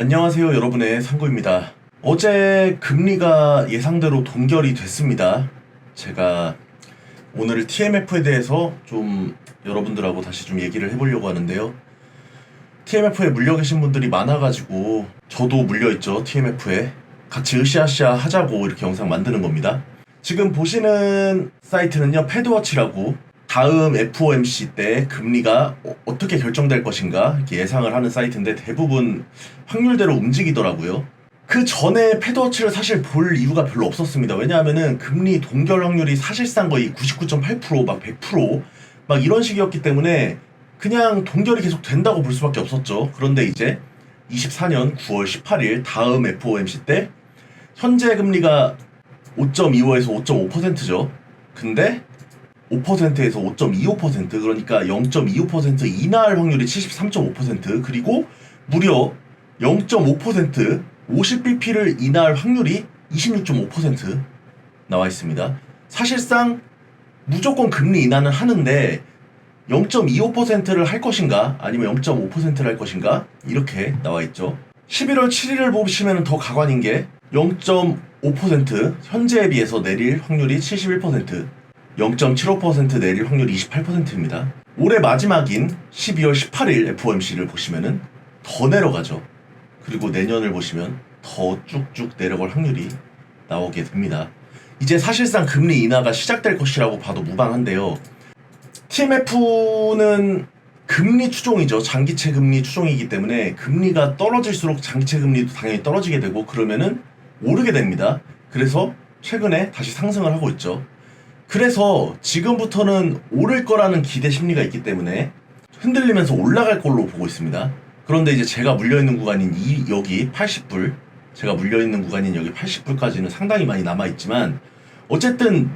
안녕하세요 여러분의 상구입니다. 어제 금리가 예상대로 동결이 됐습니다. 제가 오늘 TMF에 대해서 좀 여러분들하고 다시 좀 얘기를 해보려고 하는데요. TMF에 물려 계신 분들이 많아가지고 저도 물려있죠 TMF에 같이 으쌰으쌰 하자고 이렇게 영상 만드는 겁니다. 지금 보시는 사이트는요 패드워치라고 다음 FOMC 때 금리가 어, 떻게 결정될 것인가 이렇게 예상을 하는 사이트인데 대부분 확률대로 움직이더라고요. 그 전에 패드워치를 사실 볼 이유가 별로 없었습니다. 왜냐하면은 금리 동결 확률이 사실상 거의 99.8%막 100%막 이런 식이었기 때문에 그냥 동결이 계속 된다고 볼 수밖에 없었죠. 그런데 이제 24년 9월 18일 다음 FOMC 때 현재 금리가 5.25에서 5.5%죠. 근데 5%에서 5.25% 그러니까 0.25% 인하할 확률이 73.5% 그리고 무려 0.5% 50bp를 인하할 확률이 26.5% 나와 있습니다. 사실상 무조건 금리 인하는 하는데 0.25%를 할 것인가 아니면 0.5%를 할 것인가 이렇게 나와 있죠. 11월 7일을 보시면 더 가관인 게 0.5% 현재에 비해서 내릴 확률이 71% 0.75% 내릴 확률이 28%입니다. 올해 마지막인 12월 18일 FOMC를 보시면은 더 내려가죠. 그리고 내년을 보시면 더 쭉쭉 내려갈 확률이 나오게 됩니다. 이제 사실상 금리 인하가 시작될 것이라고 봐도 무방한데요. TMF는 금리 추종이죠. 장기채 금리 추종이기 때문에 금리가 떨어질수록 장기채 금리도 당연히 떨어지게 되고 그러면은 오르게 됩니다. 그래서 최근에 다시 상승을 하고 있죠. 그래서 지금부터는 오를 거라는 기대 심리가 있기 때문에 흔들리면서 올라갈 걸로 보고 있습니다. 그런데 이제 제가 물려있는 구간인 이 여기 80불 제가 물려있는 구간인 여기 80불까지는 상당히 많이 남아있지만 어쨌든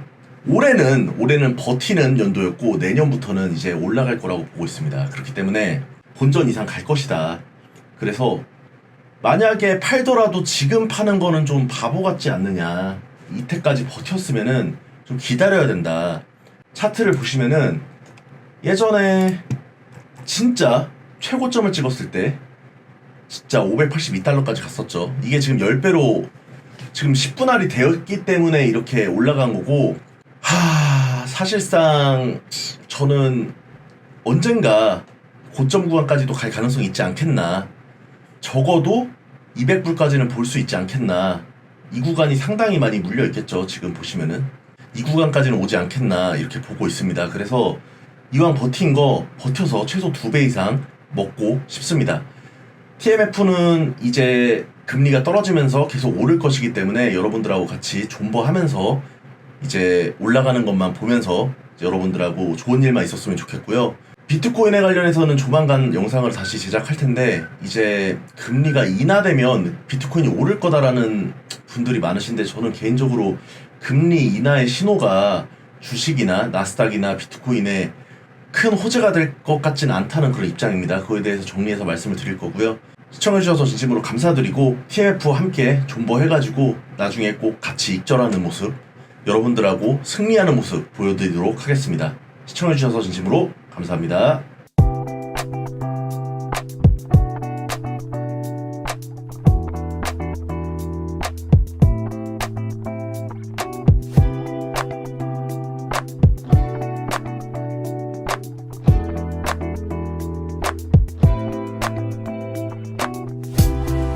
올해는 올해는 버티는 연도였고 내년부터는 이제 올라갈 거라고 보고 있습니다. 그렇기 때문에 본전 이상 갈 것이다. 그래서 만약에 팔더라도 지금 파는 거는 좀 바보 같지 않느냐. 이때까지 버텼으면은 좀 기다려야 된다. 차트를 보시면은 예전에 진짜 최고점을 찍었을 때 진짜 582달러까지 갔었죠. 이게 지금 10배로 지금 10분 할이 되었기 때문에 이렇게 올라간 거고 하 사실상 저는 언젠가 고점 구간까지도 갈 가능성이 있지 않겠나 적어도 200불까지는 볼 수 있지 않겠나 이 구간이 상당히 많이 물려 있겠죠 지금 보시면은 이 구간까지는 오지 않겠나 이렇게 보고 있습니다 그래서 이왕 버틴 거 버텨서 최소 2배 이상 먹고 싶습니다 TMF는 이제 금리가 떨어지면서 계속 오를 것이기 때문에 여러분들하고 같이 존버하면서 이제 올라가는 것만 보면서 여러분들하고 좋은 일만 있었으면 좋겠고요. 비트코인에 관련해서는 조만간 영상을 다시 제작할 텐데 이제 금리가 인하되면 비트코인이 오를 거다라는 분들이 많으신데 저는 개인적으로 금리 인하의 신호가 주식이나 나스닥이나 비트코인에 큰 호재가 될 것 같지는 않다는 그런 입장입니다. 그거에 대해서 정리해서 말씀을 드릴 거고요. 시청해주셔서 진심으로 감사드리고 TMF와 함께 존버해가지고 나중에 꼭 같이 익절하는 모습 여러분들하고 승리하는 모습 보여드리도록 하겠습니다. 시청해주셔서 진심으로 감사합니다.